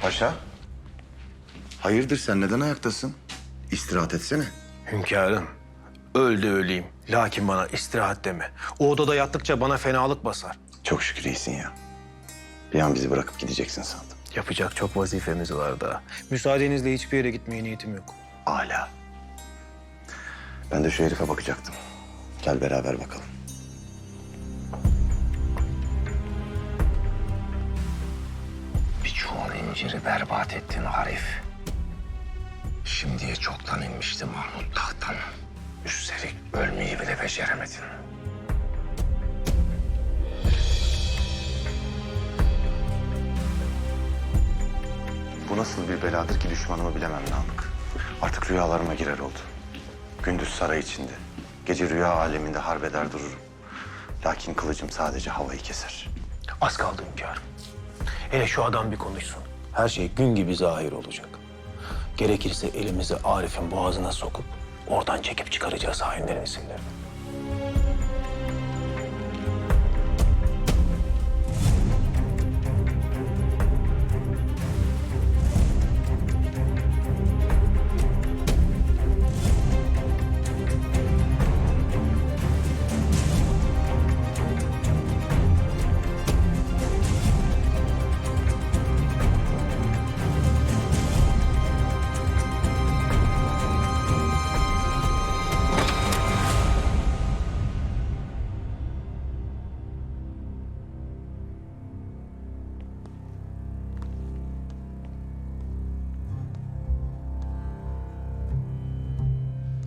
Paşa? Hayırdır sen neden ayaktasın? İstirahat etsene. Hünkârım, öl de öleyim. Lakin bana istirahat deme. O odada yattıkça bana fenalık basar. Çok şükür iyisin ya. Bir an bizi bırakıp gideceksin sandım. Yapacak çok vazifemiz var daha. Müsaadenizle hiçbir yere gitmeye niyetim yok. Hala. Ben de şu herife bakacaktım. Gel beraber bakalım. Çuval inciri berbat ettin Arif. Şimdiye çoktan inmişti Mahmut tahttan. Üstelik ölmeyi bile beceremedin. Bu nasıl bir beladır ki düşmanımı bilemem Namık. Artık rüyalarıma girer oldu. Gündüz saray içinde, gece rüya aleminde harbeder dururum. Lakin kılıcım sadece havayı keser. Az kaldı hünkârım. Hele şu adam bir konuşsun. Her şey gün gibi zahir olacak. Gerekirse elimizi Arif'in boğazına sokup oradan çekip çıkaracağız hainlerin isimlerini.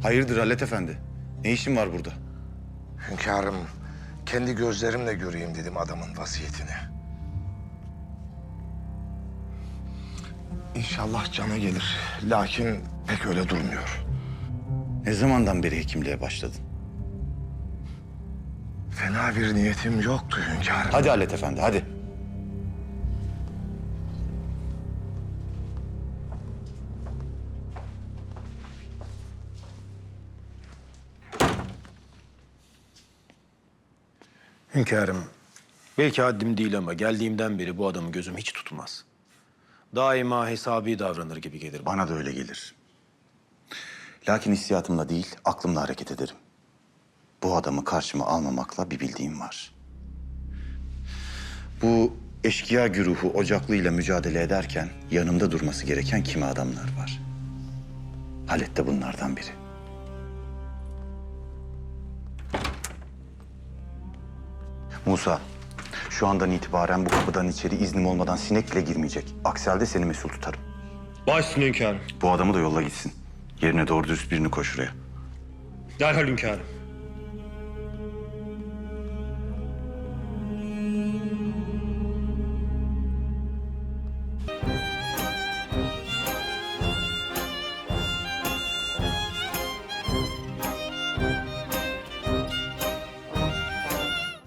Hayırdır Hallet Efendi? Ne işin var burada? Hünkârım, kendi gözlerimle göreyim dedim adamın vasiyetini. İnşallah cana gelir. Lakin pek öyle durmuyor. Ne zamandan beri hekimliğe başladın? Fena bir niyetim yoktu hünkârım. Hadi Hallet Efendi, hadi. Hünkârım, belki haddim değil ama geldiğimden beri bu adamı gözüm hiç tutmaz. Daima hesabi davranır gibi gelir bana. Da öyle gelir. Lakin hissiyatımla değil, aklımla hareket ederim. Bu adamı karşıma almamakla bir bildiğim var. Bu eşkıya güruhu Ocaklı mücadele ederken yanımda durması gereken kimi adamlar var. Halet de bunlardan biri. Musa, şu andan itibaren bu kapıdan içeri iznim olmadan sinek bile girmeyecek. Aksi halde seni mesul tutarım. Başsın hünkârım. Bu adamı da yolla gitsin. Yerine doğru dürüst birini koy şuraya. Derhal hünkârım.